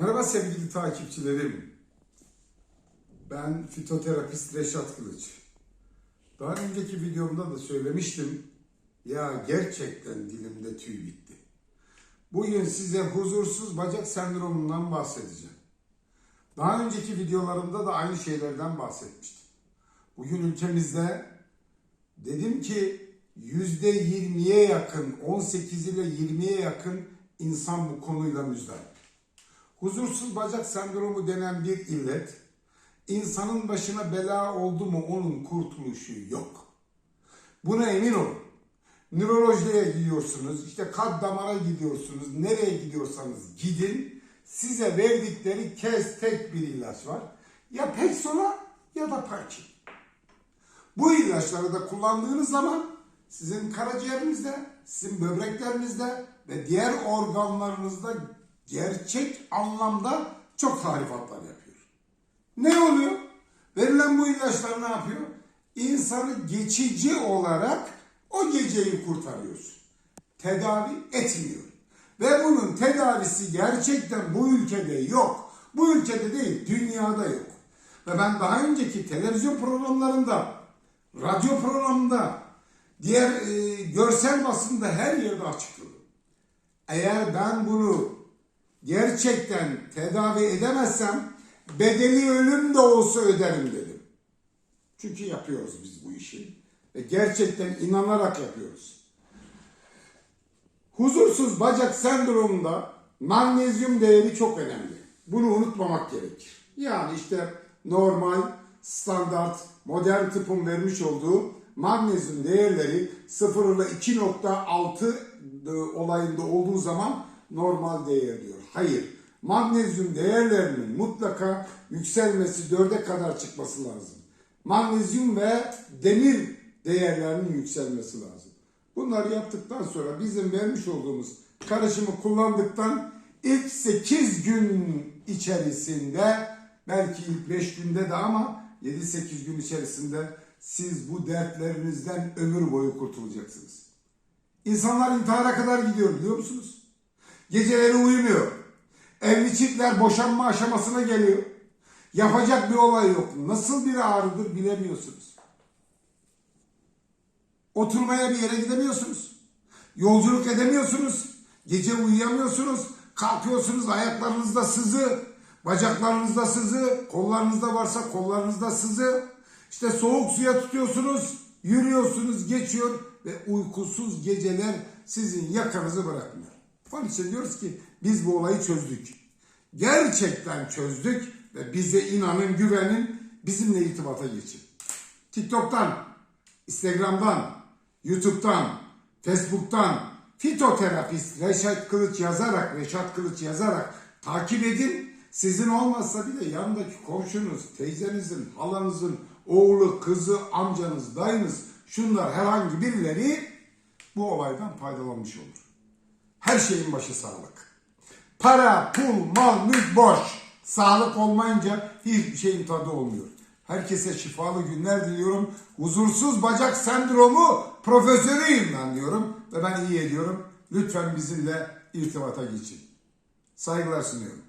Merhaba sevgili takipçilerim. Ben fitoterapist Reşat Kılıç. Daha önceki videomda da söylemiştim. Ya gerçekten dilimde tüy bitti. Bugün size huzursuz bacak sendromundan bahsedeceğim. Daha önceki videolarımda da aynı şeylerden bahsetmiştim. Bugün ülkemizde dedim ki %20'ye yakın, 18 ile 20'ye yakın insan bu konuyla müzdarip. Huzursuz bacak sendromu denen bir illet, insanın başına bela oldu mu onun kurtuluşu yok. Buna emin olun. Nörolojiye gidiyorsunuz, işte kalp damara gidiyorsunuz, nereye gidiyorsanız gidin. Size verdikleri kez tek bir ilaç var. Ya Pexona ya da Parkin. Bu ilaçları da kullandığınız zaman sizin karaciğerinizde, sizin böbreklerinizde ve diğer organlarınızda gerçek anlamda çok harifatlar yapıyor. Ne oluyor? Verilen bu ilaçlar ne yapıyor? İnsanı geçici olarak o geceyi kurtarıyorsun. Tedavi etmiyor. Ve bunun tedavisi gerçekten bu ülkede yok. Bu ülkede değil, dünyada yok. Ve ben daha önceki televizyon programlarında, radyo programında, diğer e, görsel basında her yerde açıkladım. Eğer ben bunu gerçekten tedavi edemezsem bedeli ölüm de olsa öderim dedim. Çünkü yapıyoruz biz bu işi ve gerçekten inanarak yapıyoruz. Huzursuz bacak sendromunda magnezyum değeri çok önemli. Bunu unutmamak gerekir. Yani işte normal, standart, modern tıpın vermiş olduğu magnezyum değerleri 0 ile 2.6 e, olayında olduğu zaman normal değer diyor. Hayır. Magnezyum değerlerinin mutlaka yükselmesi 4'e kadar çıkması lazım. Magnezyum ve demir değerlerinin yükselmesi lazım. Bunları yaptıktan sonra bizim vermiş olduğumuz karışımı kullandıktan ilk 8 gün içerisinde belki ilk 5 günde de ama 7-8 gün içerisinde siz bu dertlerinizden ömür boyu kurtulacaksınız. İnsanlar intihara kadar gidiyor biliyor musunuz? Geceleri uyumuyor. Evli çiftler boşanma aşamasına geliyor. Yapacak bir olay yok. Nasıl bir ağrıdır bilemiyorsunuz. Oturmaya bir yere gidemiyorsunuz. Yolculuk edemiyorsunuz. Gece uyuyamıyorsunuz. Kalkıyorsunuz ayaklarınızda sızı, bacaklarınızda sızı, kollarınızda varsa kollarınızda sızı. İşte soğuk suya tutuyorsunuz, yürüyorsunuz, geçiyor ve uykusuz geceler sizin yakanızı bırakmıyor. Onun için diyoruz ki biz bu olayı çözdük. Gerçekten çözdük ve bize inanın, güvenin, bizimle irtibata geçin. TikTok'tan, Instagram'dan, YouTube'dan, Facebook'tan fitoterapist Reşat Kılıç yazarak, Reşat Kılıç yazarak takip edin. Sizin olmazsa bile yanındaki komşunuz, teyzenizin, halanızın, oğlu, kızı, amcanız, dayınız, şunlar herhangi birileri bu olaydan faydalanmış olur. Her şeyin başı sağlık. Para, pul, mal, mülk boş. Sağlık olmayınca hiçbir şeyin tadı olmuyor. Herkese şifalı günler diliyorum. Huzursuz bacak sendromu profesörüyüm ben diyorum. Ve ben iyi ediyorum. Lütfen bizimle irtibata geçin. Saygılar sunuyorum.